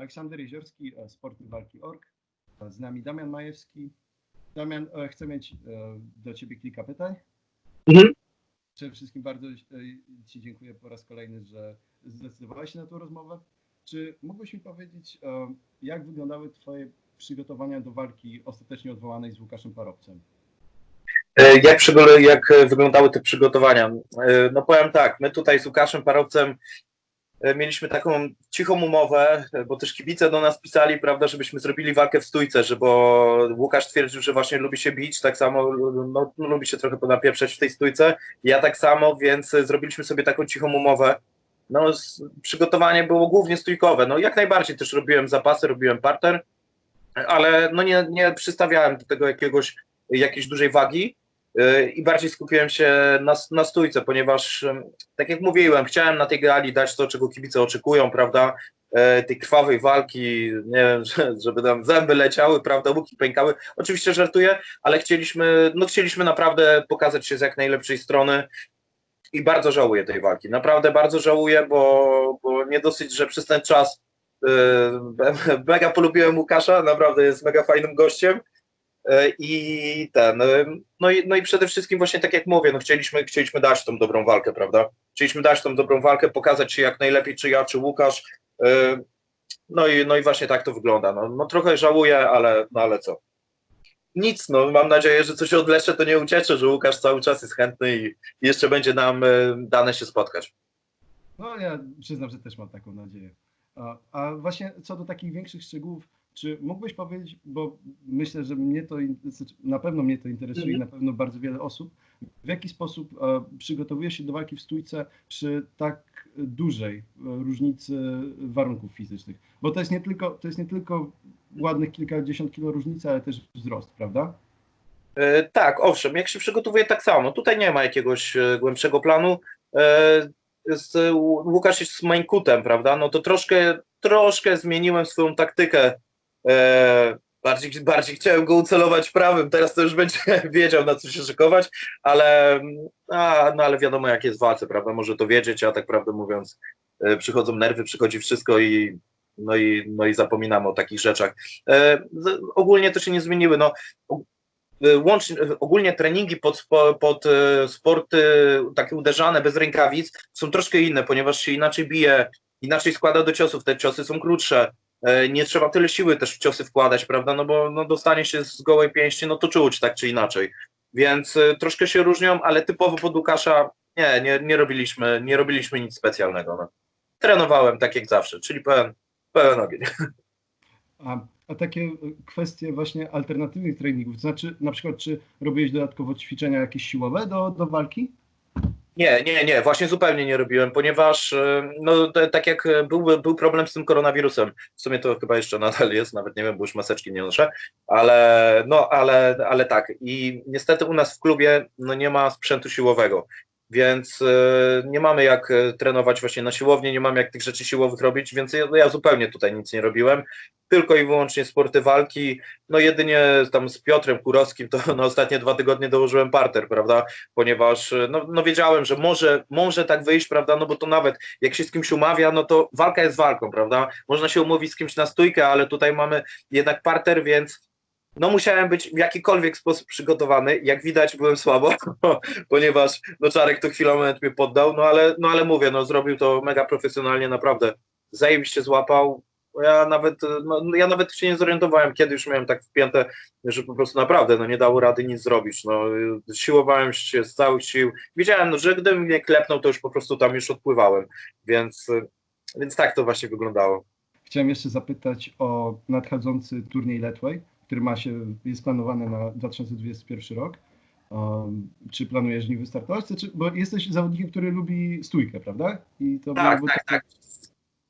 Aleksander Jeziorski, e, Sporty Walki.org. Z nami Damian Majewski. Damian, e, chcę mieć e, do Ciebie kilka pytań. Mhm. Przede wszystkim bardzo e, Ci dziękuję po raz kolejny, że zdecydowałeś się na tę rozmowę. Czy mógłbyś mi powiedzieć, e, jak wyglądały Twoje przygotowania do walki ostatecznie odwołanej z Łukaszem Parobcem? E, Jak, jak e, wyglądały te przygotowania? E, No powiem tak, my tutaj z Łukaszem Parowcem e, mieliśmy taką cichą umowę, e, bo też kibice do nas pisali, prawda, żebyśmy zrobili walkę w stójce, że bo Łukasz twierdził, że właśnie lubi się bić, tak samo no, lubi się trochę ponapieprzeć w tej stójce, ja tak samo, więc e, zrobiliśmy sobie taką cichą umowę. No, przygotowanie było głównie stójkowe. No, jak najbardziej też robiłem zapasy, robiłem parter, ale no nie, nie przystawiałem do tego jakiegoś, jakiejś dużej wagi i bardziej skupiłem się na, na stójce, ponieważ tak jak mówiłem, chciałem na tej gali dać to, czego kibice oczekują, prawda, e, tej krwawej walki, nie wiem, że- żeby tam zęby leciały, prawda, łuki pękały, oczywiście żartuję, ale chcieliśmy, no chcieliśmy naprawdę pokazać się z jak najlepszej strony i bardzo żałuję tej walki, naprawdę bardzo żałuję, bo, bo nie dosyć, że przez ten czas Yy, mega polubiłem Łukasza, naprawdę jest mega fajnym gościem. Yy, I ten, yy, no i, no i przede wszystkim właśnie tak jak mówię, no chcieliśmy, chcieliśmy dać tą dobrą walkę, prawda? Chcieliśmy dać tą dobrą walkę, pokazać się jak najlepiej, czy ja, czy Łukasz. Yy, No i, no i właśnie tak to wygląda. No, no trochę żałuję, ale, no ale co? Nic, no mam nadzieję, że coś odleczę, to nie uciecze, że Łukasz cały czas jest chętny i jeszcze będzie nam dane się spotkać. No ja przyznam, że też mam taką nadzieję. A, a właśnie co do takich większych szczegółów, czy mógłbyś powiedzieć, bo myślę, że mnie to, znaczy, na pewno mnie to interesuje, Mhm. na pewno bardzo wiele osób, w jaki sposób e, przygotowujesz się do walki w stójce przy tak dużej e, różnicy warunków fizycznych? Bo to jest nie tylko, to jest nie tylko ładnych kilkadziesiąt kilo różnicy, ale też wzrost, prawda? E, Tak, owszem, jak się przygotowuje tak samo. Tutaj nie ma jakiegoś głębszego planu. Z, Łu- Łukasz jest z Mańkutem, prawda? No to troszkę, troszkę zmieniłem swoją taktykę. E, Bardziej, bardziej chciałem go ucelować prawym, teraz to już będzie wiedział, na co się szykować, ale, a, no ale wiadomo, jak jest w walce, prawda? Może to wiedzieć, a tak prawdę mówiąc, e, przychodzą nerwy, przychodzi wszystko i, no i, no i zapominamy o takich rzeczach. E, Ogólnie to się nie zmieniły. No, łącznie, ogólnie treningi pod, pod sporty takie uderzane bez rękawic są troszkę inne, ponieważ się inaczej bije, inaczej składa do ciosów, te ciosy są krótsze, nie trzeba tyle siły też w ciosy wkładać, prawda, no bo no, dostanie się z gołej pięści, no to czuć tak czy inaczej, więc e, troszkę się różnią, ale typowo pod Łukasza nie, nie, nie robiliśmy, nie robiliśmy nic specjalnego, no. Trenowałem tak jak zawsze, czyli pełen, pełen ogień. A, a takie e, kwestie właśnie alternatywnych treningów, to znaczy na przykład czy robiłeś dodatkowo ćwiczenia jakieś siłowe do, do walki? Nie, nie, nie, właśnie zupełnie nie robiłem, ponieważ e, no, tak jak e, był, był problem z tym koronawirusem, w sumie to chyba jeszcze nadal jest, nawet nie wiem, bo już maseczki nie noszę, ale no, ale, ale tak. I niestety u nas w klubie no, nie ma sprzętu siłowego, więc e, nie mamy jak e, trenować właśnie na siłowni, nie mamy jak tych rzeczy siłowych robić, więc ja, zupełnie tutaj nic nie robiłem, tylko i wyłącznie sporty walki, no jedynie tam z Piotrem Kurowskim to na ostatnie dwa tygodnie dołożyłem parter, prawda, ponieważ e, no, no wiedziałem, że może, może tak wyjść, prawda, no bo to nawet jak się z kimś umawia, no to walka jest walką, prawda, można się umówić z kimś na stójkę, ale tutaj mamy jednak parter, więc no musiałem być w jakikolwiek sposób przygotowany, jak widać byłem słabo, ponieważ no Czarek to chwilę moment mnie poddał, no ale, no ale mówię, no zrobił to mega profesjonalnie, naprawdę, zajebiście złapał, ja nawet, no, ja nawet się nie zorientowałem, kiedy już miałem tak wpięte, że po prostu naprawdę no, nie dało rady nic zrobić. No, siłowałem się z całych sił. Wiedziałem, no, że gdybym mnie klepnął, to już po prostu tam już odpływałem. Więc, więc tak to właśnie wyglądało. Chciałem jeszcze zapytać o nadchodzący turniej Letway, który ma się, jest planowany na 2021 rok. Um, czy planujesz w nim wystartować? Znaczy, bo jesteś zawodnikiem, który lubi stójkę, prawda? I to Tak, byłoby tak, takie- tak.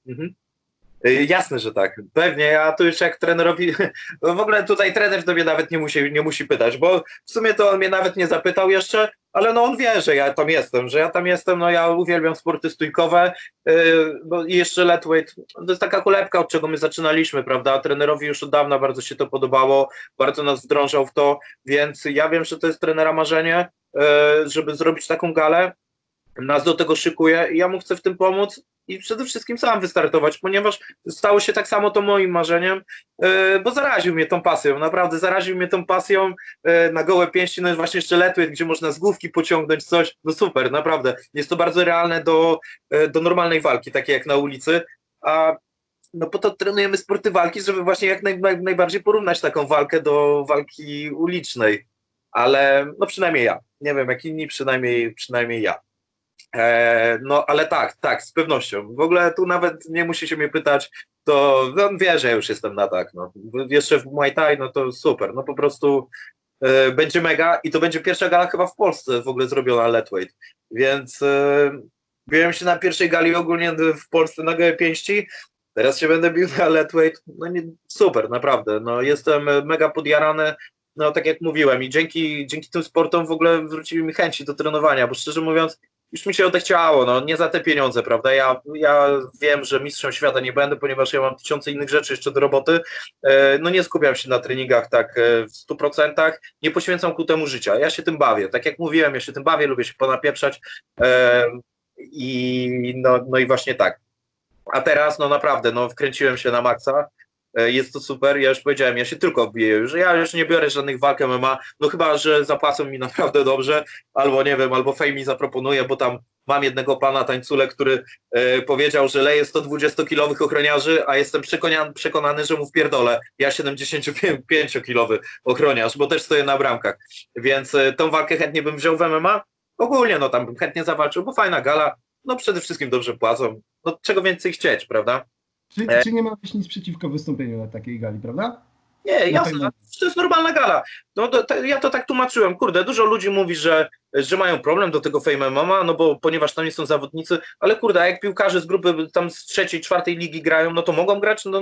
Mhm. Y, Jasne, że tak. Pewnie, ja tu już jak trenerowi, no w ogóle tutaj trener to mnie nawet nie musi, nie musi pytać, bo w sumie to on mnie nawet nie zapytał jeszcze, ale no on wie, że ja tam jestem, że ja tam jestem, no ja uwielbiam sporty stójkowe, yy, bo jeszcze lightweight, to jest taka kolebka, od czego my zaczynaliśmy, prawda, trenerowi już od dawna bardzo się to podobało, bardzo nas wdrążał w to, więc ja wiem, że to jest trenera marzenie, yy, żeby zrobić taką galę, nas do tego szykuje i ja mu chcę w tym pomóc i przede wszystkim sam wystartować, ponieważ stało się tak samo to moim marzeniem, e, bo zaraził mnie tą pasją, naprawdę zaraził mnie tą pasją e, na gołe pięści, no jest właśnie jeszcze letły, gdzie można z główki pociągnąć coś, no super, naprawdę, jest to bardzo realne do, e, do normalnej walki, takiej jak na ulicy, a no po to trenujemy sporty walki, żeby właśnie jak naj, naj, najbardziej porównać taką walkę do walki ulicznej, ale no przynajmniej ja, nie wiem jak inni, przynajmniej, przynajmniej ja. E, no ale tak, tak, z pewnością. W ogóle tu nawet nie musi się mnie pytać, to on wie, że już jestem na tak. No. Jeszcze w Muay Thai, no to super. No po prostu e, będzie mega i to będzie pierwsza gala chyba w Polsce w ogóle zrobiona lightweight. Więc e, biłem się na pierwszej gali ogólnie w Polsce na gołe pięści. Teraz się będę bił na lightweight. No nie, super, naprawdę. No jestem mega podjarany. No tak jak mówiłem i dzięki, dzięki tym sportom w ogóle wróciły mi chęci do trenowania, bo szczerze mówiąc już mi się odechciało, no nie za te pieniądze, prawda? Ja, ja wiem, że mistrzem świata nie będę, ponieważ ja mam tysiące innych rzeczy jeszcze do roboty. E, no nie skupiam się na treningach tak e, w stu procentach, nie poświęcam ku temu życia. Ja się tym bawię. Tak jak mówiłem, ja się tym bawię, lubię się ponapieprzać e, i no, no i właśnie tak. A teraz, no naprawdę, no wkręciłem się na maksa. Jest to super, ja już powiedziałem, ja się tylko biję, że ja już nie biorę żadnych walk MMA, no chyba, że zapłacą mi naprawdę dobrze, albo nie wiem, albo Fame mi zaproponuje, bo tam mam jednego pana tańcule, który e, powiedział, że leje 120-kilowych ochroniarzy, a jestem przekonany, przekonany, że mu wpierdolę. Ja 75-kilowy ochroniarz, bo też stoję na bramkach, więc e, tą walkę chętnie bym wziął w MMA. Ogólnie, no tam bym chętnie zawalczył, bo fajna gala, no przede wszystkim dobrze płacą, no czego więcej chcieć, prawda? Czy, E- czy nie masz nic przeciwko wystąpieniu na takiej gali, prawda? Nie, jasne, pewno. to jest normalna gala. No, to, to, ja to tak tłumaczyłem, kurde, dużo ludzi mówi, że, że mają problem do tego Fame MMA, no bo ponieważ tam nie są zawodnicy, ale kurde, a jak piłkarze z grupy tam z trzeciej, czwartej ligi grają, no to mogą grać, no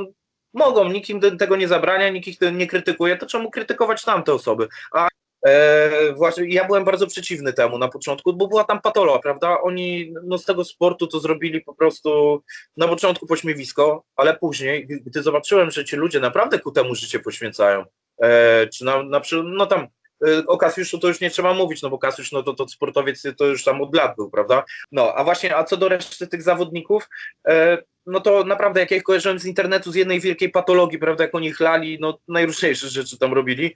mogą, nikt im tego nie zabrania, nikt ich nie krytykuje, to czemu krytykować tamte osoby? A e, właśnie ja byłem bardzo przeciwny temu na początku, bo była tam patola, prawda? Oni no, z tego sportu to zrobili po prostu na początku pośmiewisko, ale później, gdy zobaczyłem, że ci ludzie naprawdę ku temu życie poświęcają, e, czy na, na no tam e, o Kasiuszu to już nie trzeba mówić, no bo Kasiusz no to, to sportowiec to już tam od lat był, prawda? No, a właśnie, a co do reszty tych zawodników, e, no to naprawdę jak ja ich kojarzyłem z internetu, z jednej wielkiej patologii, prawda, jak oni chlali, no najróżniejsze rzeczy tam robili,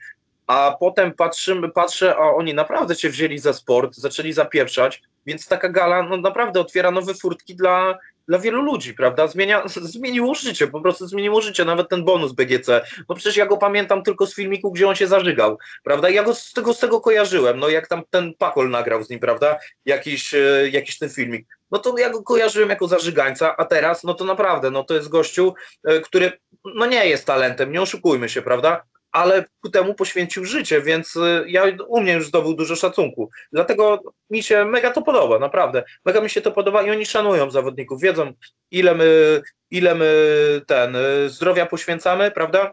a potem patrzymy, patrzę, a oni naprawdę się wzięli za sport, zaczęli zapieprzać, więc taka gala no naprawdę otwiera nowe furtki dla, dla wielu ludzi, prawda? Zmienia, zmieniło życie, po prostu zmieniło życie, nawet ten bonus BGC. No przecież ja go pamiętam tylko z filmiku, gdzie on się zażygał, prawda? Ja go z tego, z tego kojarzyłem, no jak tam ten Pakol nagrał z nim, prawda? Jakiś, e, jakiś ten filmik. No to ja go kojarzyłem jako zażygańca, a teraz, no to naprawdę, no to jest gościu, e, który, no nie jest talentem, nie oszukujmy się, prawda? Ale ku temu poświęcił życie, więc y, ja u mnie już zdobył dużo szacunku. Dlatego mi się mega to podoba, naprawdę. Mega mi się to podoba i oni szanują zawodników, wiedzą ile my, ile my ten y, zdrowia poświęcamy, prawda?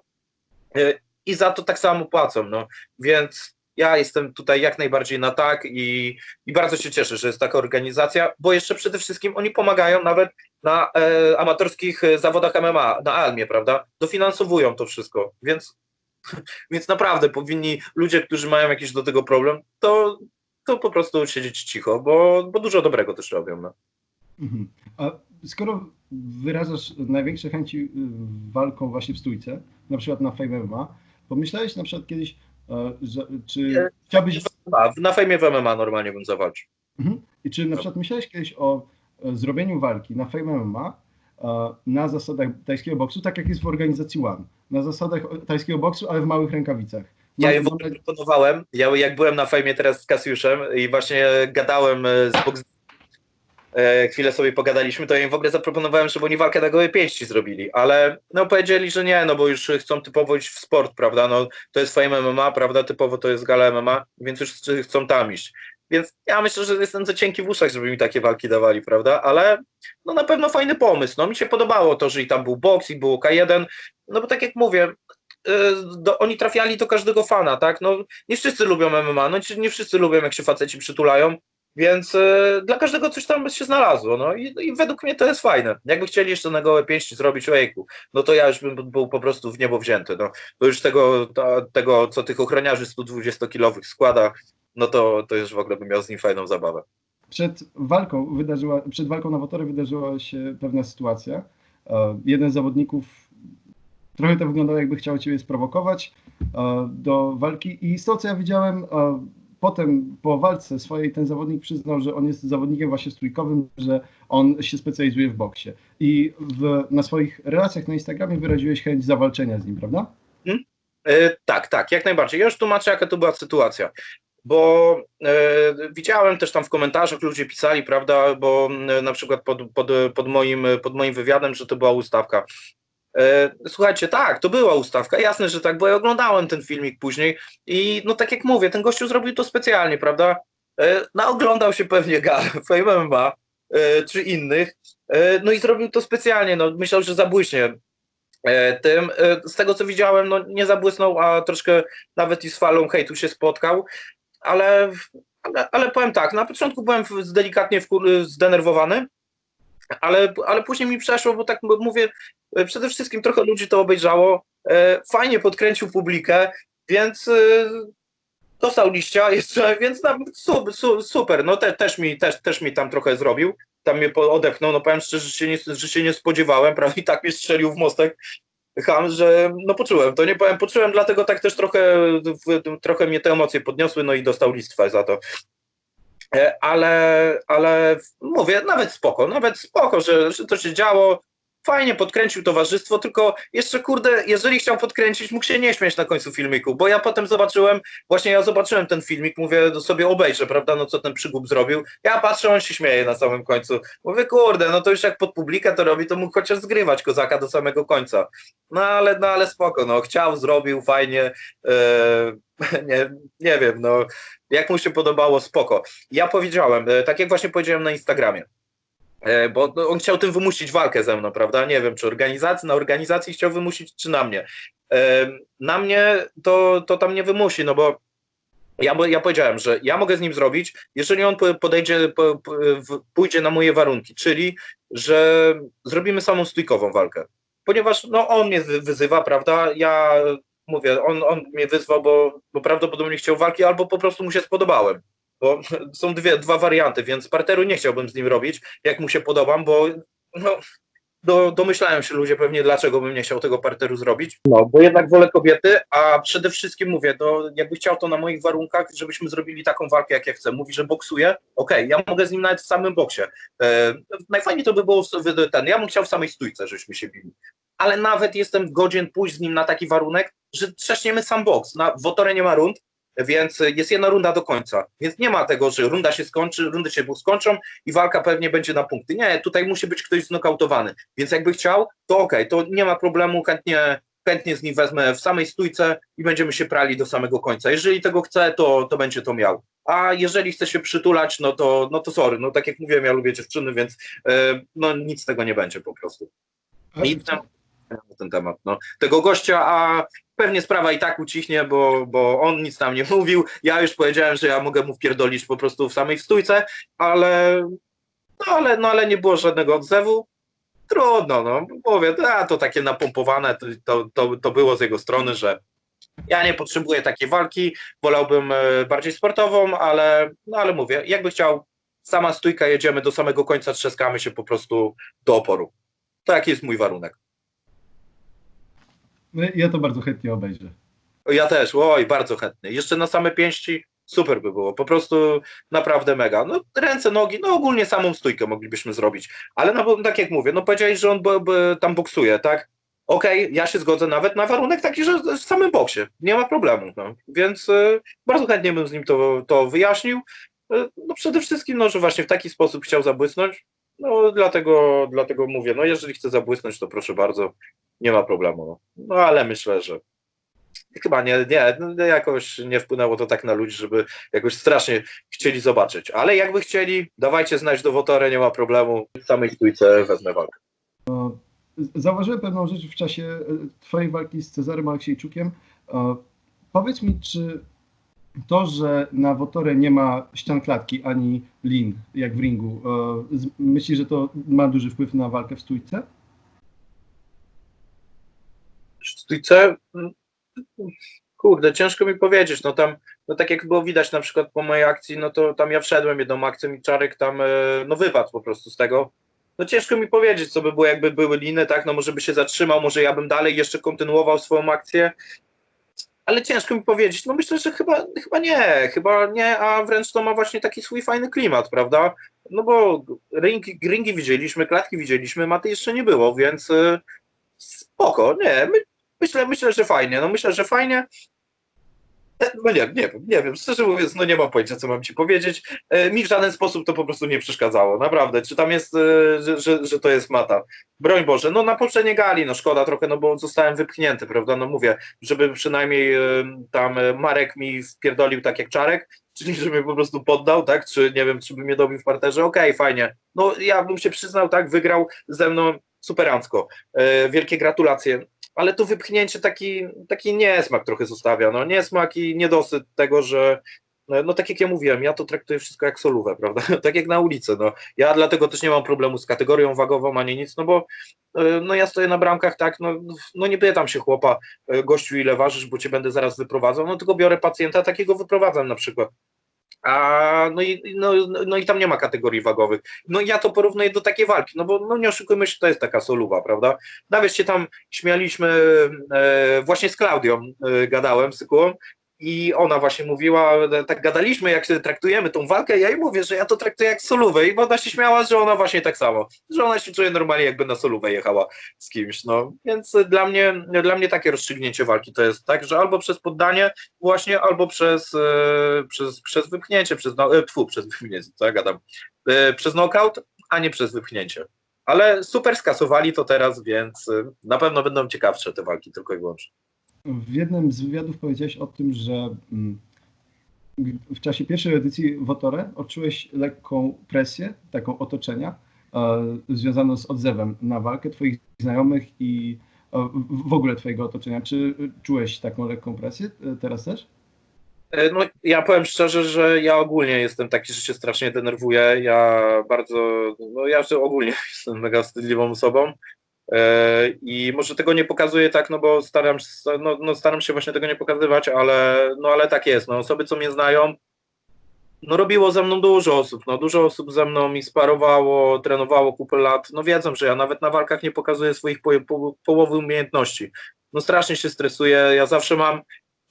Y, I za to tak samo płacą, no. Więc ja jestem tutaj jak najbardziej na tak i, i bardzo się cieszę, że jest taka organizacja, bo jeszcze przede wszystkim oni pomagają nawet na e, amatorskich zawodach MMA, na Almie, prawda? Dofinansowują to wszystko, więc więc naprawdę powinni ludzie, którzy mają jakiś do tego problem, to, to po prostu siedzieć cicho, bo, bo dużo dobrego też robią. No. Mhm. A skoro wyrażasz największe chęci y, walką właśnie w stójce, na przykład na Fame MMA, pomyślałeś na przykład kiedyś, e, że, czy chciałbyś... A, na fejmie w MMA normalnie bym zawalczył. Mhm. I czy na przykład myślałeś kiedyś o e, zrobieniu walki na Fame MMA e, na zasadach tajskiego boksu, tak jak jest w organizacji One, na zasadach tajskiego boksu, ale w małych rękawicach. Ja je w ogóle proponowałem, ja jak byłem na fejmie teraz z Kasiuszem i właśnie gadałem e, z boks... e, chwilę sobie pogadaliśmy, to ja im w ogóle zaproponowałem, żeby oni walkę na gołe pięści zrobili, ale no powiedzieli, że nie, no bo już chcą typowo iść w sport, prawda, no to jest Fame MMA, prawda, typowo to jest gala MMA, więc już chcą tam iść. Więc ja myślę, że jestem za cienki w uszach, żeby mi takie walki dawali, prawda? Ale no na pewno fajny pomysł. No mi się podobało to, że i tam był boks, i było K1. No bo tak jak mówię, y, do, oni trafiali do każdego fana, tak? No nie wszyscy lubią MMA, no nie wszyscy lubią, jak się faceci przytulają, więc y, dla każdego coś tam się znalazło, no i, i według mnie to jest fajne. Jakby chcieli jeszcze na gołe pięści zrobić ojejku, no to ja już bym był po prostu w niebo wzięty, no. To już tego, tego co tych ochroniarzy 120-kilowych składa, no to, to już w ogóle bym miał z nim fajną zabawę. przed walką wydarzyła, przed walką na Wotory wydarzyła się pewna sytuacja. E, jeden z zawodników trochę to wyglądało, jakby chciał ciebie sprowokować e, do walki i z tego, co ja widziałem, e, potem po walce swojej ten zawodnik przyznał, że on jest zawodnikiem właśnie stójkowym, że on się specjalizuje w boksie. I w, na swoich relacjach na Instagramie wyraziłeś chęć zawalczenia z nim, prawda? Hmm? E, tak, tak, jak najbardziej. Ja już tłumaczę, jaka to była sytuacja. Bo e, widziałem też tam w komentarzach ludzie pisali, prawda, bo e, na przykład pod, pod, pod, moim, pod moim wywiadem, że to była ustawka. E, słuchajcie, tak, to była ustawka, jasne, że tak, bo ja oglądałem ten filmik później i no tak jak mówię, ten gościu zrobił to specjalnie, prawda? E, no oglądał się pewnie gal Fame MMA e, czy innych, no i zrobił to specjalnie, no myślał, że zabłyśnie tym. Z tego co widziałem, no nie zabłysnął, a troszkę nawet i z falą hejtu się spotkał, ale, ale, ale powiem tak, na początku byłem delikatnie zdenerwowany, ale, ale później mi przeszło, bo tak mówię, przede wszystkim trochę ludzi to obejrzało, e, fajnie podkręcił publikę, więc e, dostał liścia jeszcze, więc super, super. no te, też, mi, też, też mi tam trochę zrobił, tam mnie odepchnął, no powiem szczerze, że się nie, że się nie spodziewałem, prawie i tak mnie strzelił w mostek, ham, że no poczułem to, nie powiem, poczułem, dlatego tak też trochę, trochę mnie te emocje podniosły, no i dostał listwę za to. E, ale, ale mówię, nawet spoko, nawet spoko, że, że to się działo. Fajnie podkręcił towarzystwo, tylko jeszcze kurde, jeżeli chciał podkręcić, mógł się nie śmiać na końcu filmiku, bo ja potem zobaczyłem, właśnie ja zobaczyłem ten filmik, mówię, sobie obejrzę, prawda, no co ten przygub zrobił. Ja patrzę, on się śmieje na samym końcu. Mówię, kurde, no to już jak pod publikę to robi, to mógł chociaż zgrywać kozaka do samego końca. No ale, no ale spoko, no chciał, zrobił, fajnie. Yy, nie, nie wiem, no jak mu się podobało, spoko. Ja powiedziałem, e, tak jak właśnie powiedziałem na Instagramie, bo no, on chciał tym wymusić walkę ze mną, prawda? Nie wiem, czy organizacji, na organizacji chciał wymusić, czy na mnie. E, na mnie to, to tam nie wymusi, no bo ja, ja powiedziałem, że ja mogę z nim zrobić, jeżeli on podejdzie, pójdzie na moje warunki, czyli że zrobimy samą stójkową walkę. Ponieważ no, on mnie wyzywa, prawda? Ja mówię, on, on mnie wyzwał, bo, bo prawdopodobnie chciał walki, albo po prostu mu się spodobałem. Bo są dwie, dwa warianty, więc parteru nie chciałbym z nim robić, jak mu się podobam, bo no, do, domyślają się ludzie pewnie, dlaczego bym nie chciał tego parteru zrobić. No, bo jednak wolę kobiety, a przede wszystkim mówię, to jakby chciał to na moich warunkach, żebyśmy zrobili taką walkę, jak ja chcę. Mówi, że boksuje, okej, okay, ja mogę z nim nawet w samym boksie. E, najfajniej to by było ten, ja bym chciał w samej stójce, żebyśmy się bili. Ale nawet jestem godzien pójść z nim na taki warunek, że trzaśniemy sam boks. Na Wotorę nie ma rund, więc jest jedna runda do końca. Więc nie ma tego, że runda się skończy, rundy się skończą i walka pewnie będzie na punkty. Nie, tutaj musi być ktoś znokautowany. Więc jakby chciał, to okej, okay, to nie ma problemu, chętnie, chętnie z nim wezmę w samej stójce i będziemy się prali do samego końca. Jeżeli tego chce, to, to będzie to miał. A jeżeli chce się przytulać, no to, no to sorry, no tak jak mówiłem, ja lubię dziewczyny, więc yy, no nic z tego nie będzie po prostu. I ten, ten temat. No. Tego gościa, a pewnie sprawa i tak ucichnie, bo, bo on nic tam nie mówił. Ja już powiedziałem, że ja mogę mu wpierdolić po prostu w samej stójce, ale, no, ale, no, ale nie było żadnego odzewu. Trudno, no. Mówię, a, to takie napompowane to, to, to, było z jego strony, że ja nie potrzebuję takiej walki, wolałbym e, bardziej sportową, ale, no, ale mówię, jakby chciał, sama stójka, jedziemy do samego końca, trzaskamy się po prostu do oporu. Taki jest mój warunek. No, ja to bardzo chętnie obejrzę. Ja też, oj, bardzo chętnie. Jeszcze na same pięści super by było, po prostu naprawdę mega. No ręce, nogi, no ogólnie samą stójkę moglibyśmy zrobić, ale no tak jak mówię, no powiedziałeś, że on tam boksuje, tak? Okej, okay, ja się zgodzę nawet na warunek taki, że w samym boksie, nie ma problemu, no. więc y, bardzo chętnie bym z nim to, to wyjaśnił. Y, no przede wszystkim, no, że właśnie w taki sposób chciał zabłysnąć, no dlatego, dlatego mówię, no jeżeli chce zabłysnąć, to proszę bardzo, nie ma problemu. No, no ale myślę, że chyba nie, nie, jakoś nie wpłynęło to tak na ludzi, żeby jakoś strasznie chcieli zobaczyć. Ale jakby chcieli, dawajcie znać do Wotorę, nie ma problemu. W samej stójce wezmę walkę. Zauważyłem pewną rzecz w czasie e, twojej walki z Cezarem Aleksiejczukiem. E, powiedz mi, czy to, że na Wotorę nie ma ścian klatki ani lin, jak w ringu, e, myślisz, że to ma duży wpływ na walkę w stójce? Stójce, Kurde, ciężko mi powiedzieć, no tam, no tak jak było widać na przykład po mojej akcji, no to tam ja wszedłem jedną akcją i Czarek tam, e, no wypadł po prostu z tego. No ciężko mi powiedzieć, co by było, jakby były liny, tak, no może by się zatrzymał, może ja bym dalej jeszcze kontynuował swoją akcję, ale ciężko mi powiedzieć, no myślę, że chyba, chyba nie, chyba nie, a wręcz to ma właśnie taki swój fajny klimat, prawda, no bo ringi, ringi widzieliśmy, klatki widzieliśmy, maty jeszcze nie było, więc e, spoko, nie, my, myślę, myślę, że fajnie, no myślę, że fajnie, no nie, nie wiem, nie wiem, szczerze mówiąc, no nie mam pojęcia, co mam ci powiedzieć. E, mi w żaden sposób to po prostu nie przeszkadzało, naprawdę. Czy tam jest, e, że, że, że to jest mata? Broń Boże, no na poprzedniej gali, no szkoda trochę, no bo zostałem wypchnięty, prawda, no mówię, żeby przynajmniej e, tam Marek mi wpierdolił tak jak Czarek, czyli żeby po prostu poddał, tak, czy nie wiem, czy by mnie dobił w parterze, okej, okay, fajnie. No ja bym się przyznał, tak, wygrał ze mną superancko. Wielkie gratulacje ale to wypchnięcie taki, taki niesmak trochę zostawia, no. Niesmak i niedosyt tego, że no tak jak ja mówiłem, ja to traktuję wszystko jak solówę, prawda, tak jak na ulicy, no. Ja dlatego też nie mam problemu z kategorią wagową ani nic, no bo e, no ja stoję na bramkach, tak, no, no nie pytam się chłopa, e, gościu ile ważysz, bo cię będę zaraz wyprowadzał, no tylko biorę pacjenta, takiego wyprowadzam na przykład, a, no, i, no, no i tam nie ma kategorii wagowych. No ja to porównuję do takiej walki, no bo no nie oszukujmy się, to jest taka soluwa, prawda? Nawet się tam śmialiśmy, e, właśnie z Klaudią e, gadałem, z Sykułą, i ona właśnie mówiła, tak gadaliśmy, jak traktujemy tą walkę, ja jej mówię, że ja to traktuję jak solówę i ona się śmiała, że ona właśnie tak samo, że ona się czuje normalnie, jakby na solówę jechała z kimś, no, więc dla mnie, dla mnie takie rozstrzygnięcie walki to jest tak, że albo przez poddanie właśnie, albo przez, e, przez, przez wypchnięcie, przez, no, e, tfu, przez wypchnięcie, co ja gadam, e, przez knockout, a nie przez wypchnięcie. Ale super skasowali to teraz, więc na pewno będą ciekawsze te walki tylko i wyłącznie. W jednym z wywiadów powiedziałeś o tym, że mm, w czasie pierwszej edycji Wotore odczułeś lekką presję, taką otoczenia, e, związaną z odzewem na walkę Twoich znajomych i e, w ogóle Twojego otoczenia. Czy czułeś taką lekką presję e, teraz też? No, ja powiem szczerze, że ja ogólnie jestem taki, że się strasznie denerwuję. Ja bardzo, no ja ogólnie jestem mega wstydliwą osobą. E, I może tego nie pokazuję tak, no bo staram, no, no staram się właśnie tego nie pokazywać, ale, no ale tak jest. No, osoby, co mnie znają, no robiło ze mną dużo osób, no dużo osób ze mną mi sparowało, trenowało kupę lat, no wiedzą, że ja nawet na walkach nie pokazuję swoich po, po, połowy umiejętności. No strasznie się stresuję, ja zawsze mam,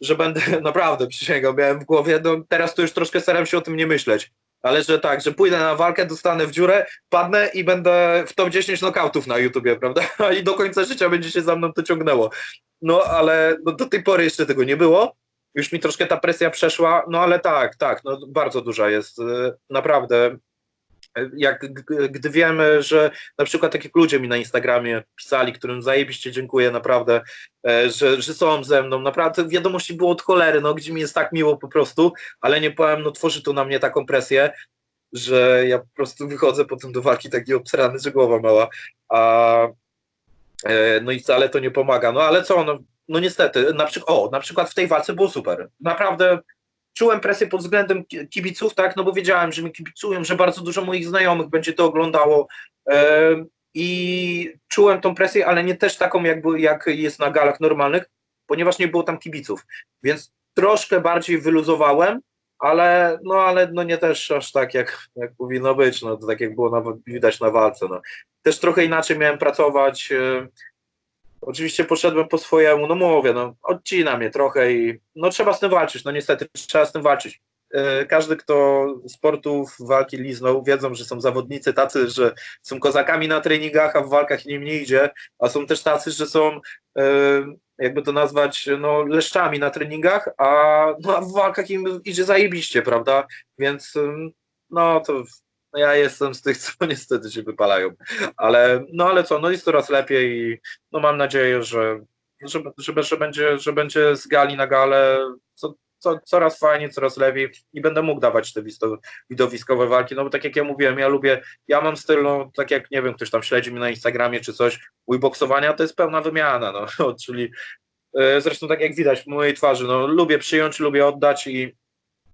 że będę, naprawdę przysięgam, miałem w głowie, no teraz to już troszkę staram się o tym nie myśleć, ale że tak, że pójdę na walkę, dostanę w dziurę, padnę i będę w top 10 knockoutów na YouTubie, prawda? I do końca życia będzie się za mną to ciągnęło. No ale no, do tej pory jeszcze tego nie było. Już mi troszkę ta presja przeszła, no ale tak, tak, no bardzo duża jest. Y, naprawdę jak gdy wiemy, że na przykład takich ludzie mi na Instagramie pisali, którym zajebiście dziękuję naprawdę, e, że, że są ze mną, naprawdę wiadomości było od cholery, no gdzie mi jest tak miło po prostu, ale nie powiem, no tworzy to na mnie taką presję, że ja po prostu wychodzę potem do walki taki obsrany, że głowa mała, a e, no i wcale to nie pomaga, no ale co, no, no niestety, na przykład, o, na przykład w tej walce było super, naprawdę czułem presję pod względem kibiców, tak, no bo wiedziałem, że mi kibicują, że bardzo dużo moich znajomych będzie to oglądało. I czułem tą presję, ale nie też taką jakby jak jest na galach normalnych, ponieważ nie było tam kibiców, więc troszkę bardziej wyluzowałem, ale no ale no nie też aż tak jak, jak powinno być, no to tak jak było na, widać na walce, no. Też trochę inaczej miałem pracować, Oczywiście poszedłem po swojemu, no mówię, no odcina mnie trochę i no trzeba z tym walczyć, no niestety trzeba z tym walczyć. E, każdy, kto sportów walki liznął, wiedzą, że są zawodnicy tacy, że są kozakami na treningach, a w walkach im nie idzie, a są też tacy, że są, e, jakby to nazwać, no, leszczami na treningach, a, no, a w walkach im idzie zajebiście, prawda? Więc no to no ja jestem z tych, co niestety się wypalają. Ale, no ale co, no jest coraz lepiej i no mam nadzieję, że, że, że, że, będzie, że będzie z gali na galę co, co, coraz fajniej, coraz lepiej i będę mógł dawać te widowiskowe walki, no bo tak jak ja mówiłem, ja lubię, ja mam styl, no tak jak, nie wiem, ktoś tam śledzi mnie na Instagramie czy coś, mój boksowania to jest pełna wymiana, no, czyli e, zresztą tak jak widać w mojej twarzy, no lubię przyjąć, lubię oddać i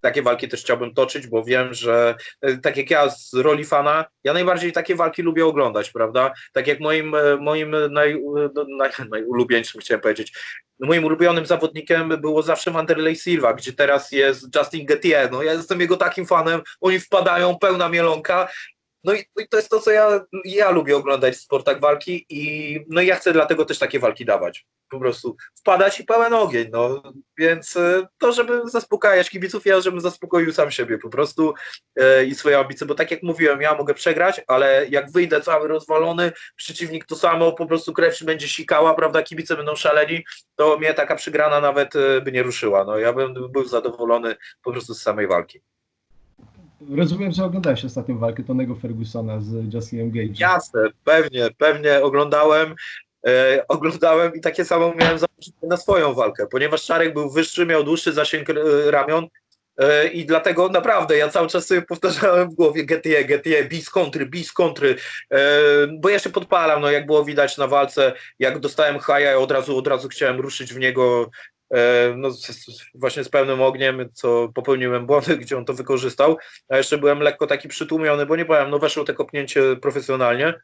takie walki też chciałbym toczyć, bo wiem, że e, tak jak ja z roli fana, ja najbardziej takie walki lubię oglądać, prawda? Tak jak moim, e, moim naj, no, naj, najulubieńszym chciałem powiedzieć, moim ulubionym zawodnikiem było zawsze Wanderlei Silva, gdzie teraz jest Justin Gettier. No ja jestem jego takim fanem, oni wpadają, pełna mielonka. No i, i to jest to, co ja, ja lubię oglądać w sportach walki i no ja chcę dlatego też takie walki dawać. Po prostu wpadać i pełen ogień, no, więc e, to, żeby zaspokajać kibiców, ja żebym zaspokoił sam siebie po prostu e, i swoje ambicje, bo tak jak mówiłem, ja mogę przegrać, ale jak wyjdę cały rozwalony, przeciwnik to samo, po prostu krew będzie sikała, prawda, kibice będą szaleni, to mnie taka przegrana nawet e, by nie ruszyła, no, ja bym był zadowolony po prostu z samej walki. Rozumiem, że oglądałeś ostatnią walkę Tonego Fergusona z Justinem Gage. Jasne, pewnie, pewnie oglądałem e, oglądałem i takie samo miałem na swoją walkę, ponieważ Czarek był wyższy, miał dłuższy zasięg e, ramion e, i dlatego naprawdę ja cały czas sobie powtarzałem w głowie GTE, GTE, bis kontry, bis kontry, e, bo ja się podpalam, no jak było widać na walce, jak dostałem haja, od razu, od razu chciałem ruszyć w niego no, właśnie z pełnym ogniem, co popełniłem błąd, gdzie on to wykorzystał, a jeszcze byłem lekko taki przytłumiony, bo nie powiem, no weszło te kopnięcie profesjonalnie,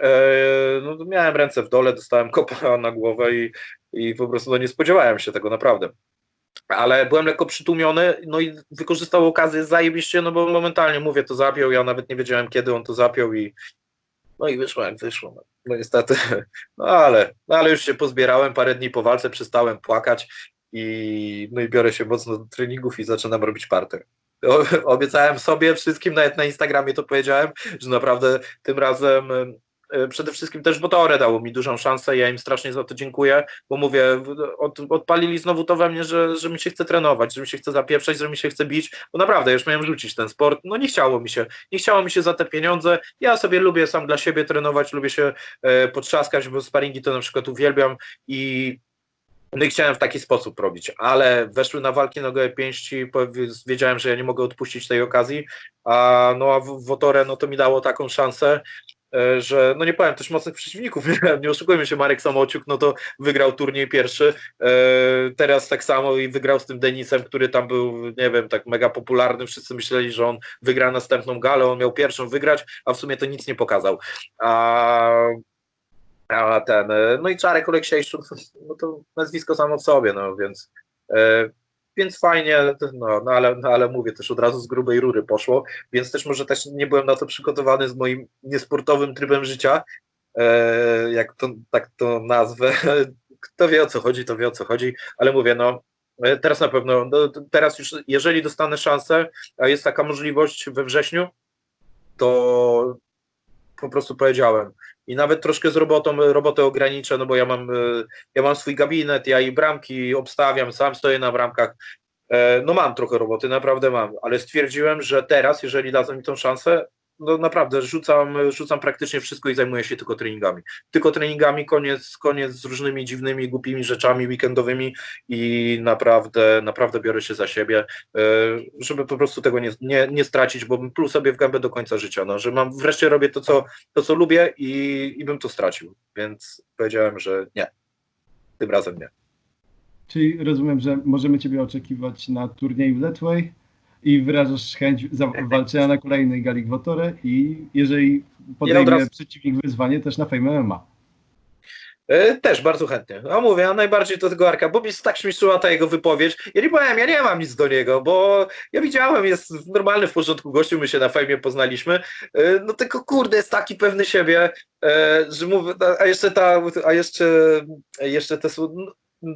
E, no, miałem ręce w dole, dostałem kopa na głowę i, i po prostu no, nie spodziewałem się tego naprawdę. Ale byłem lekko przytłumiony, no i wykorzystał okazję zajebiście, no bo momentalnie mówię, to zapiął, ja nawet nie wiedziałem kiedy on to zapiął i no i wyszło jak wyszło. No, no niestety, no ale, no ale już się pozbierałem, parę dni po walce przestałem płakać i no i biorę się mocno do treningów i zaczynam robić parter. Obiecałem sobie, wszystkim, nawet na Instagramie to powiedziałem, że naprawdę tym razem przede wszystkim też Botore dało mi dużą szansę, ja im strasznie za to dziękuję, bo mówię, od, odpalili znowu to we mnie, że, że mi się chce trenować, że mi się chce zapieprzać, że mi się chce bić, bo naprawdę już miałem rzucić ten sport, no nie chciało mi się, nie chciało mi się za te pieniądze, ja sobie lubię sam dla siebie trenować, lubię się e, potrzaskać, bo sparingi to na przykład uwielbiam i no i chciałem w taki sposób robić, ale weszły na walki gołe pięści, wiedziałem, że ja nie mogę odpuścić tej okazji, a no a Wotore no to mi dało taką szansę, E, że no nie powiem, też mocnych przeciwników, nie, nie oszukujmy się, Marek Samociuk, no to wygrał turniej pierwszy, e, teraz tak samo i wygrał z tym Denisem, który tam był, nie wiem, tak mega popularny, wszyscy myśleli, że on wygra następną galę, on miał pierwszą wygrać, a w sumie to nic nie pokazał. A a ten, e, no i Czarek Oleksiejczuk, no to nazwisko samo w sobie, no więc więc fajnie, no, no, ale, no ale mówię, też od razu z grubej rury poszło, więc też może też nie byłem na to przygotowany z moim niesportowym trybem życia, e, jak to, tak to nazwę. Kto wie o co chodzi, to wie o co chodzi, ale mówię, no e, teraz na pewno, no, teraz już jeżeli dostanę szansę, a jest taka możliwość we wrześniu, to po prostu powiedziałem, i nawet troszkę z robotą, robotę ograniczę, no bo ja mam, e, ja mam swój gabinet, ja i bramki obstawiam, sam stoję na bramkach, e, no mam trochę roboty, naprawdę mam, ale stwierdziłem, że teraz, jeżeli dadzą mi tą szansę, no naprawdę rzucam, rzucam praktycznie wszystko i zajmuję się tylko treningami. Tylko treningami, koniec, koniec z różnymi dziwnymi, głupimi rzeczami weekendowymi i naprawdę, naprawdę biorę się za siebie, e, żeby po prostu tego nie, nie, nie stracić, bo pluł sobie w gębę do końca życia, no, że mam, wreszcie robię to, co, to, co lubię i, i bym to stracił, więc powiedziałem, że nie, tym razem nie. Czyli rozumiem, że możemy Ciebie oczekiwać na turnieju Letway, i wyrażasz chęć walczenia na kolejnej gali Gwotore i jeżeli podejmie razu... przeciwnik wyzwanie też na Fame MMA. Też bardzo chętnie. No mówię, a najbardziej do tego Arka, bo mi tak śmieszyła ta jego wypowiedź. Ja nie powiem, ja nie mam nic do niego, bo ja widziałem, jest normalny w porządku gościu, my się na fejmie poznaliśmy. E, no tylko kurde, jest taki pewny siebie, e, że mówię, a jeszcze ta, a jeszcze, jeszcze te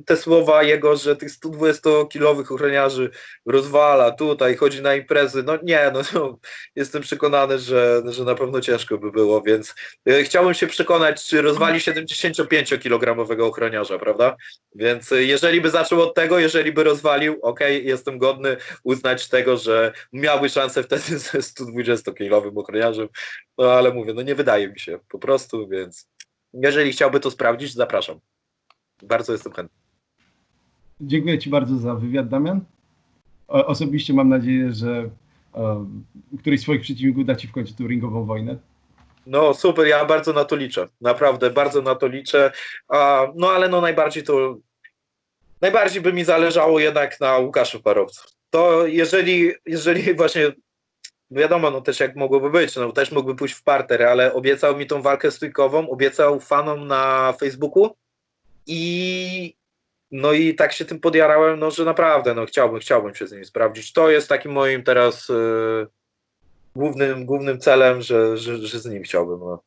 te słowa jego, że tych 120-kilowych ochroniarzy rozwala tutaj, chodzi na imprezy, no nie, no, no jestem przekonany, że, że na pewno ciężko by było, więc e, chciałbym się przekonać, czy rozwali 75-kilogramowego ochroniarza, prawda? Więc e, jeżeli by zaczął od tego, jeżeli by rozwalił, ok, jestem godny uznać tego, że miałby szansę wtedy ze 120-kilowym ochroniarzem, no ale mówię, no nie wydaje mi się po prostu, więc jeżeli chciałby to sprawdzić, zapraszam. Bardzo jestem chętny. Dziękuję Ci bardzo za wywiad, Damian. Osobiście mam nadzieję, że któryś z swoich przeciwników da Ci w końcu tu ringową wojnę. No super, ja bardzo na to liczę. Naprawdę, bardzo na to liczę. no ale no najbardziej to najbardziej by mi zależało jednak na Łukaszu Parowcu. To jeżeli, jeżeli właśnie wiadomo, no też jak mogłoby być, no też mógłby pójść w parter, ale obiecał mi tą walkę stójkową, obiecał fanom na Facebooku, i No i tak się tym podjarałem, no że naprawdę, no chciałbym, chciałbym się z nim sprawdzić. To jest takim moim teraz y, głównym, głównym celem, że, że, że z nim chciałbym. No.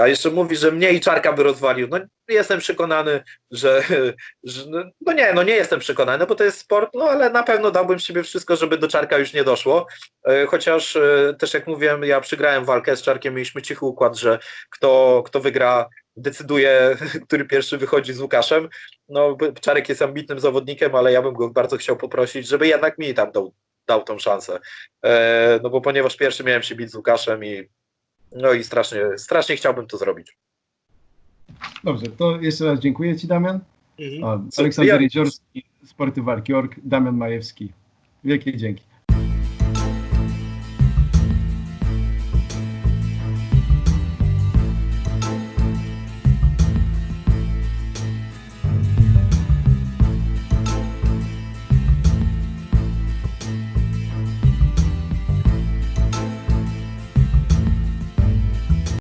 A jeszcze mówi, że mnie i Czarka by rozwalił. No jestem przekonany, że, że no nie, no nie jestem przekonany, bo to jest sport, no ale na pewno dałbym z siebie wszystko, żeby do Czarka już nie doszło. E, chociaż e, też jak mówiłem, ja przegrałem walkę z Czarkiem, mieliśmy cichy układ, że kto, kto wygra decyduje, który pierwszy wychodzi z Łukaszem. No, Czarek jest ambitnym zawodnikiem, ale ja bym go bardzo chciał poprosić, żeby jednak mi tam dał, dał tą szansę. E, no bo ponieważ pierwszy miałem się bić z Łukaszem i no i strasznie, strasznie chciałbym to zrobić. Dobrze, to jeszcze raz dziękuję Ci, Damian. Mhm. Aleksander Jeziorski, Sporty Walki.org, Damian Majewski. Wielkie dzięki.